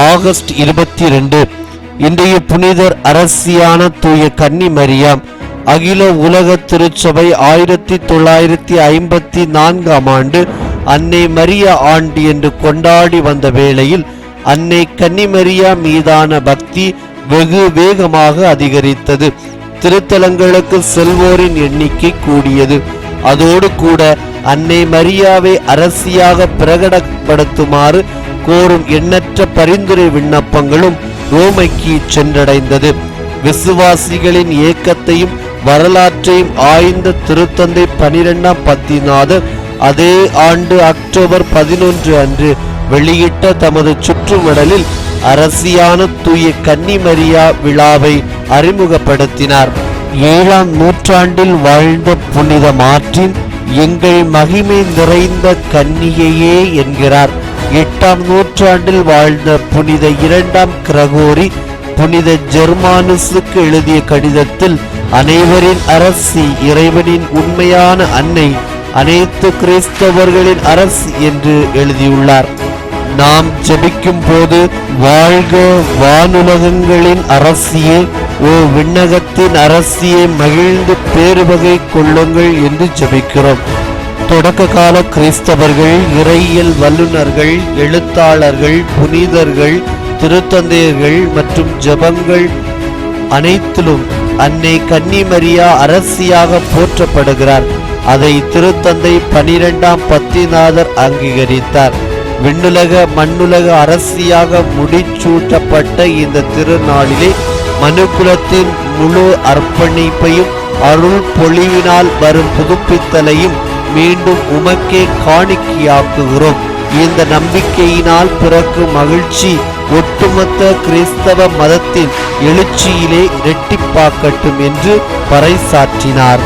August இருபத்தி ரெண்டு இன்றைய புனிதர் அரசியான தூய கன்னி மரியாம் அகில உலக திருச்சபை ஆயிரத்தி தொள்ளாயிரத்தி ஐம்பத்தி நான்காம் ஆண்டு அன்னை மரியா ஆண்டு என்று கொண்டாடி வந்த வேளையில் அன்னை கன்னிமரியா மீதான பக்தி வெகு வேகமாக அதிகரித்தது. திருத்தலங்களுக்கு செல்வோரின் எண்ணிக்கை கூடியது. அதோடு கூட அன்னை மரியாவை அரசியாக பிரகடப்படுத்துமாறு கோரும் எண்ணற்ற பரிந்துரை விண்ணப்பங்களும் ரோமைக்கு சென்றடைந்தது. விசுவாசிகளின் ஏக்கத்தையும் வரலாற்றையும் ஆய்ந்த திருத்தந்தை பனிரெண்டாம் பத்திநாதர் அதே ஆண்டு அக்டோபர் பதினொன்று அன்று வெளியிட்ட தமது சுற்றுமடலில் அரசியான தூய கன்னிமரியா விழாவை அறிமுகப்படுத்தினார். ஏழாம் நூற்றாண்டில் வாழ்ந்த புனித மாற்றின் எங்கள் மகிமை நிறைந்த கன்னியையே என்கிறார். எட்டாம் நூற்றாண்டில் வாழ்ந்த புனித இரண்டாம் கிரகோரி புனித ஜெர்மானுஸுக்கு எழுதிய கடிதத்தில் அனைவரின் அரசி இறைவனின் உண்மையான அன்னை அனைத்து கிறிஸ்தவர்களின் அரசு என்று எழுதியுள்ளார். நாம் ஜெபிக்கும் போது வாழ்க வானுலகங்களின் அரசியே ஓ விண்ணகத்தின் அரசியே மகிழ்ந்து பேருவகை கொள்ளுங்கள் என்று ஜெபிக்கிறோம். தொடக்க கால கிறிஸ்தவர்கள் இறையியல் வல்லுநர்கள் எழுத்தாளர்கள் புனிதர்கள் திருத்தந்தையர்கள் மற்றும் ஜபங்கள் அனைத்திலும் அன்னை கன்னிமரியா அரசியாக போற்றப்படுகிறார். அதை திருத்தந்தை பனிரெண்டாம் பத்திநாதர் அங்கீகரித்தார். விண்ணுலக மண்ணுலக அரசியாக முடிச்சூட்டப்பட்ட இந்த திருநாளிலே மனுக்குலத்தின் முழு அர்ப்பணிப்பையும் அருள் பொழிவினால் வரும் புதுப்பித்தலையும் மீண்டும் உமக்கே காணிக்கையாக்குகிறோம். இந்த நம்பிக்கையினால் பிறக்கும் மகிழ்ச்சி ஒட்டுமொத்த கிறிஸ்தவ மதத்தின் எழுச்சியிலே இரட்டிப்பாக்கட்டும் என்று பறைசாற்றினார்.